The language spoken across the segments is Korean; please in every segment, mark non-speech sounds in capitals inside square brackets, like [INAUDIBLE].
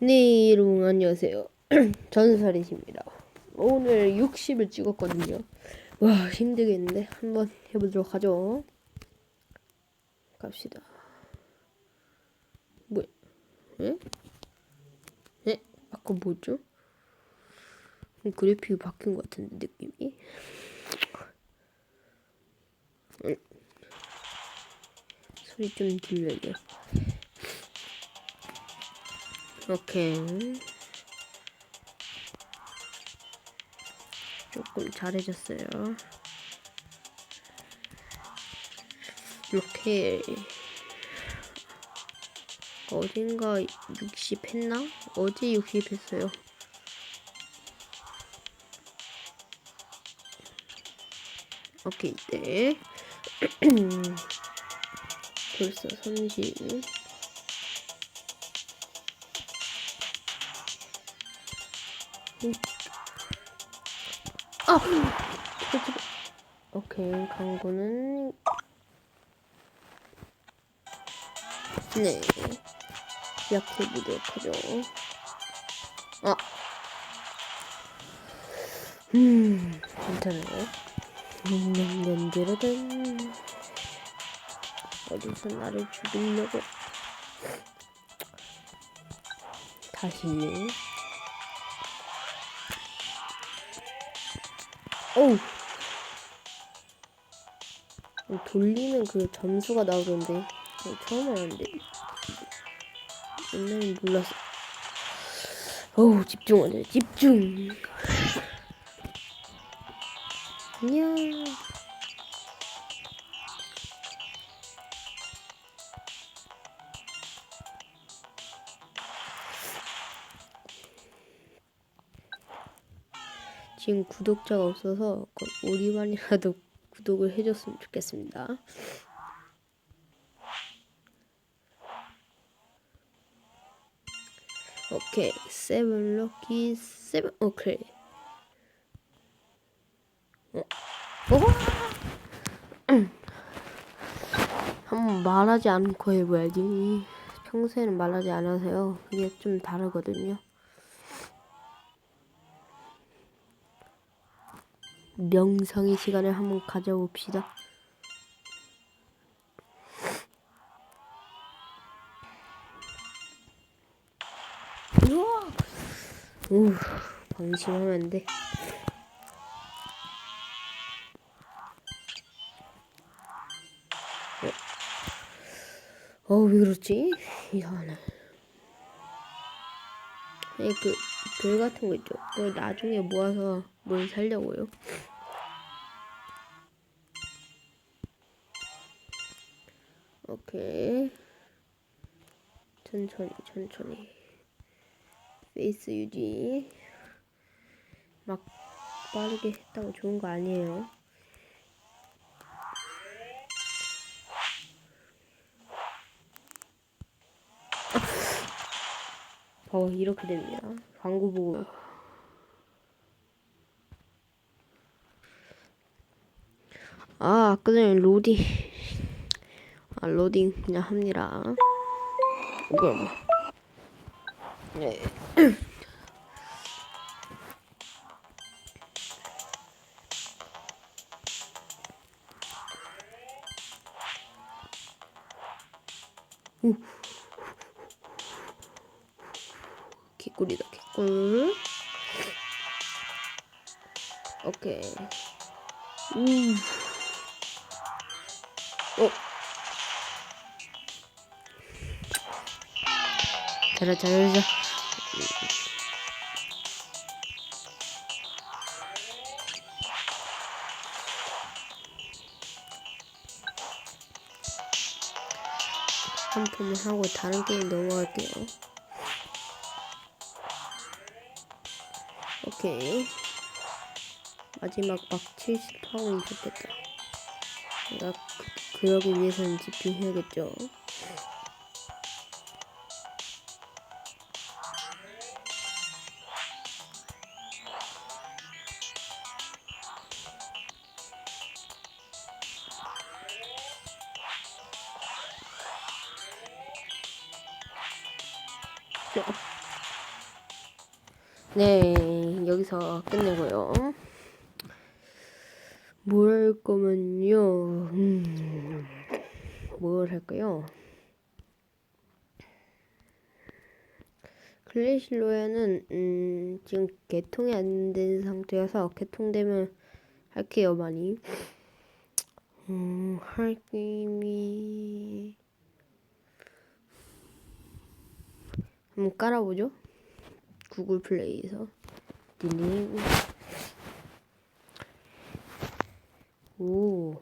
네, 여러분 안녕하세요. [CLEARS THROAT] 전설이십니다. 오늘 60을 찍었거든요. 와, 힘들겠는데 한번 해보도록 하죠. 갑시다. 뭐야? 에? 에? 아까 뭐죠? 그래픽이 바뀐 것 같은데 느낌이? 응. 소리 좀 들려야 돼. 오케이. 조금 잘해졌어요. 이렇게 어딘가 60 했나? 어제 60 했어요. 오케이, 네. [CLEARS THROAT] 벌써 30. 아! 오케이, 광고는 네 시작해보도록 하죠. 아, 음, 괜찮아요. 냠냠드르든 어디서 나를 죽이려고 다시 어우. 돌리면 그 점수가 나오던데. 어, 처음 하는데. 옛날엔 몰랐어 어우 집중하자 집중. 안녕 지금 구독자가 없어서 그 우리만이라도 [LAUGHS] 구독을 해줬으면 좋겠습니다. 오케이 세븐 럭키 세븐 오케이 어? 어? [CLEARS THROAT] 한번 말하지 않고 해봐야지 평소에는 말하지 않아서요 이게 좀 다르거든요 명상의 시간을 한번 가져봅시다. 우, 방심하면 안 돼. 어, 왜 그렇지? 이상하네. 아니, 그, 돌 같은 거 있죠? 그걸 나중에 모아서 뭘 살려고요. 천천히, 천천히. 페이스 유지. 막 빠르게 했다고 좋은 거 아니에요. 어, 이렇게 됩니다. 광고 보고. 아, 아까 전에 로딩. 아, 로딩 그냥 합니다. 뭐야, 뭐. 개꿀이다, 개꿀. 오케이. 우. 잘해, 잘해. 한 푼을 하고 다른 게임 넘어갈게요. 오케이. 마지막 막 70하고 좋겠다. 내가 그, 그러기 위해서는 집중해야겠죠. [LAUGHS] 네, 여기서 끝내고요. 뭘 할 거면요. 음, 뭘 할까요? 로얄은 음, 지금 개통이 안 된 상태여서 개통되면 할게요 많이. 음, 할 게임이 한번 깔아보죠. 구글 플레이에서. 딜링. 오.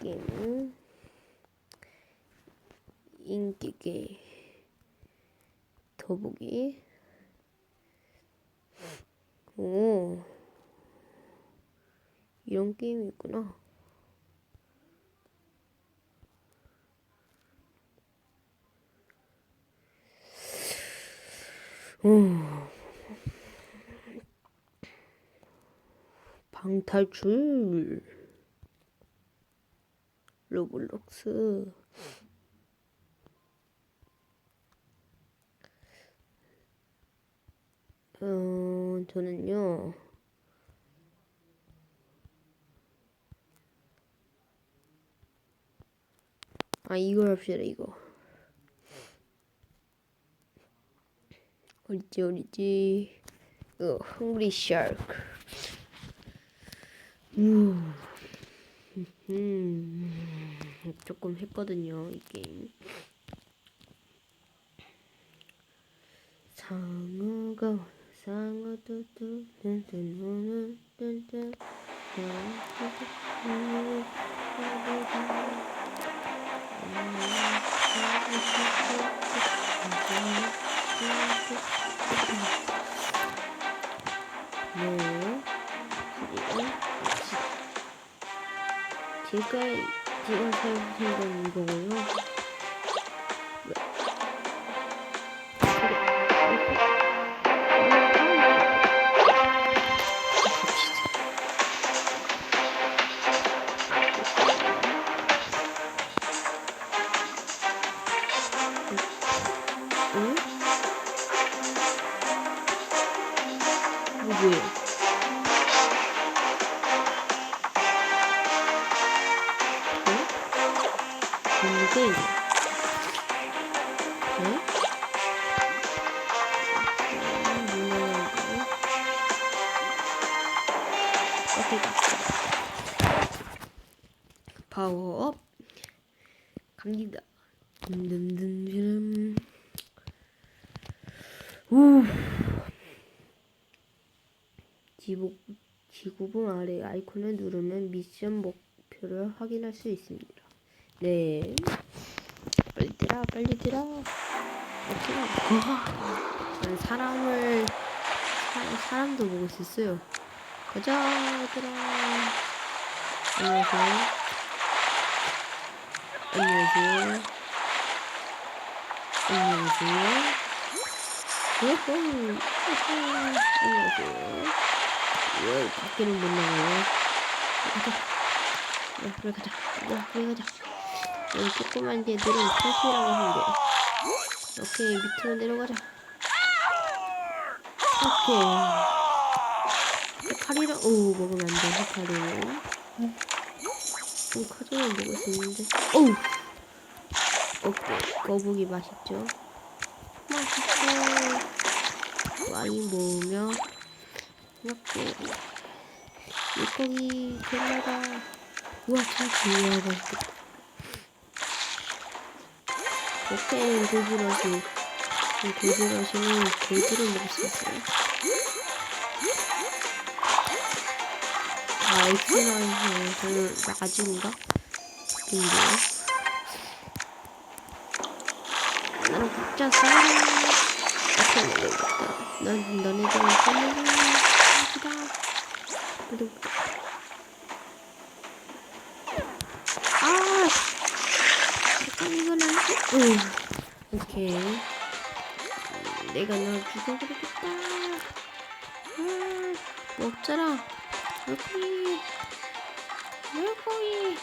게임 인기게 더보기. 오. 이런 게임이 있구나 오 방탈출. 로블록스. 어, 저는요. 아 이걸 합시다 이거 어딨지 이거 헝그리 샤크 음. 음, 조금 했거든요, 이 게임. 상어가 상어 뜬뜬 뜬뜬 네. 그 제가 제가 사용한 건 이거고요. 뭐예요? 응? 이게 응? 커피 갔어. 파워업 갑니다. 든든든든. 우. 지구, 지구본 아래 아이콘을 누르면 미션 목표를 확인할 수 있습니다. 네. 빨리 뛰라, 빨리 뛰라. 저는 사람을, 사, 사람도 보고 있었어요. 가자, 얘들아. 안녕하세요. 안녕하세요. 안녕하세요. 요호, 요호, 안녕하세요. 왜 밖에는 못 나가요? 가자. 야, 빨리 가자. 야, 빨리 가자. 여기 조그만 개들은 탈피라고 하면 돼요. 오케이, 밑으로 내려가자. 오케이. 해파리랑, 오, 먹으면 안 돼, 해파리는. 좀 커져야 먹을 수 있는데. 오우! 오케이, 거북이 맛있죠? 맛있어. 와인 모으며, 이렇게, 물고기, 별나다. 우와, 참 귀여워, 맛있겠다. 오케이, 고기라시. 고기라시는 골드를 먹을 수 있어요. 아, 엑스라이브, 저는 나가지인가? 근데요. 나는 각자 싸우는 이렇게 먹어야겠다. 난 너네들은 싸우는 그리고 아, 잠깐 돼. 응. 오케이. 음, 내가 너 죽여버리겠다. 아, 먹자라. 물고기. 물고기.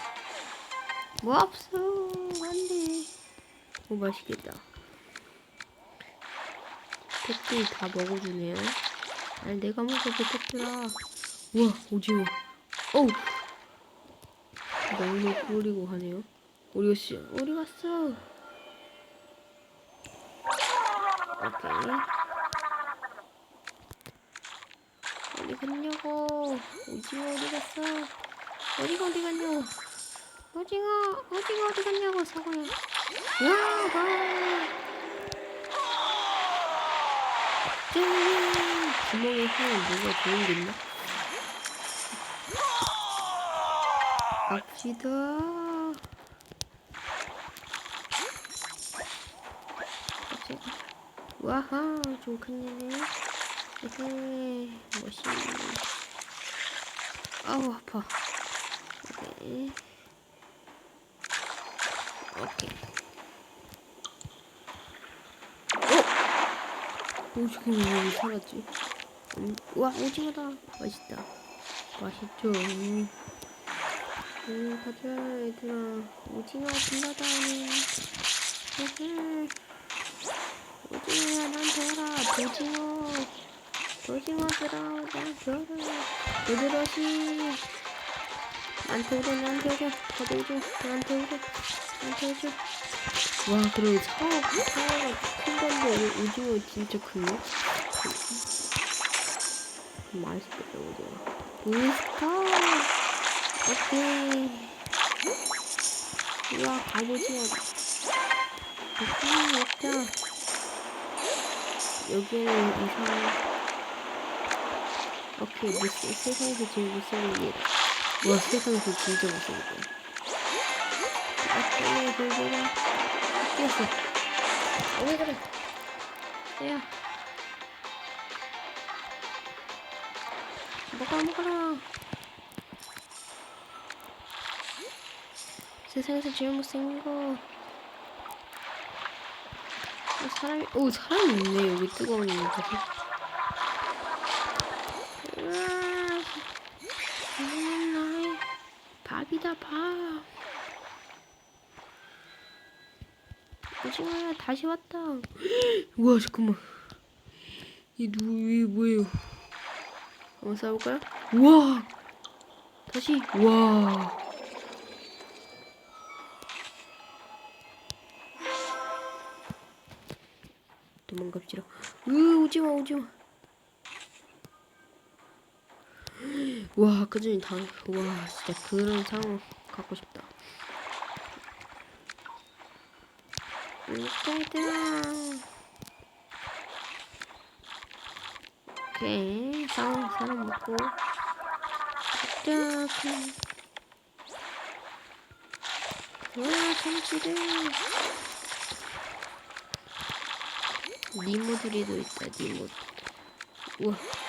뭐 없어. 안 돼. 오, 맛있겠다. 펫들이 다 먹어주네요. 아니 내가 먹어도 펫들아. 우와 오징어. 어우. 너무 가네요. 어디 갔어? 어디 갔어? 오케이. 어디 갔냐고? 오징어 어디 갔어? 어디가 어디 갔냐고? 오징어, 오징어 어디 갔냐고, 사과야. 와, 와. 짠! 구멍에 하면 뭐가 좋은 게 있나? 갑시다. 와하, 좀 큰일이네. 헤헤, 멋있네. 아우, 아파. 오케이. 오케이. 어? 오징어 왜 살았지? 음, 와, 오징어다. 맛있다. 맛있죠? 음, 가자, 얘들아. 오징어 불러다니. 헤헤. 오징어야, 난 줘라. 오징어. 오징어들아, 난 줘라. 얘들아시. 나한테 오래, 나한테 오래. 다들 줘. 나한테 오래. 나한테 오래. 와, 그럼 사과, 사과가 큰 건데, 이 오징어 진짜 크네? 맛있겠다, 오징어. 부스터! 오케이. 우와, 갑오징어다. 오케이, 먹자. 여기에는 이상, 오케이, 못, 세상에서 제일 못생긴 얘다. 와, 세상에서 진짜 못생긴 얘. 오케이, 돌돌아. 뛰었어. 왜 그래? 야. 먹어, 먹어라. 세상에서 제일 못생긴 거. 어, 사람이, 오, 사람이 있네. 여기 뜨거운 곳에. 나의 밥이다, 밥. 오징어야 다시 왔다. [GASPS] 우와 잠깐만. 이 누구 이 뭐예요? 한번 싸볼까요? 우와 다시 우와. 도망갑시다. 으 오징어 오징어. 와 아까 전에 다. 와 진짜 그런 상황 갖고 싶다. 얘들아 오케이 사람 사람 먹고. 자와 참치들 니모들이도 있다 니모. 우와 와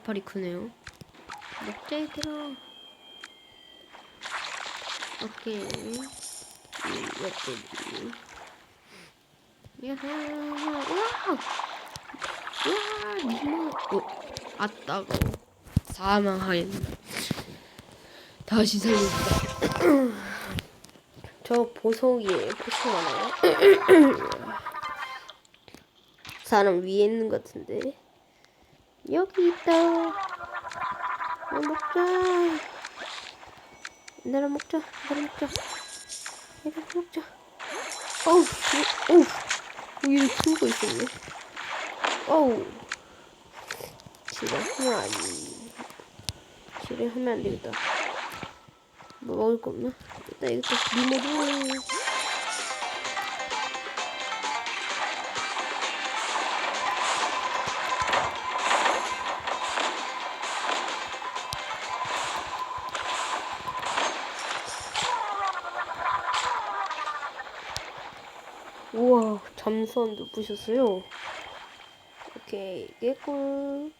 개팔이 크네요. 먹자 얘들아. 오케이. 이것들이. 야하 우와 우와 니모. 어 아따가 사망하였네 다시 살렸다 저 보석이에요 보석 많아요. 사람 위에 있는 것 같은데 여기 있다. 어, 먹자. 얘들아 먹자. 얘들아 먹자. 얘들아 먹자. 어우, 어, 어우. 여기 숨고 있었네. 어우. 지뢰하면 안, 지뢰하면 안 되겠다. 뭐 먹을 거 없나? 일단 이것도 리모드. 잠수함도 부셨어요? 오케이 개꿀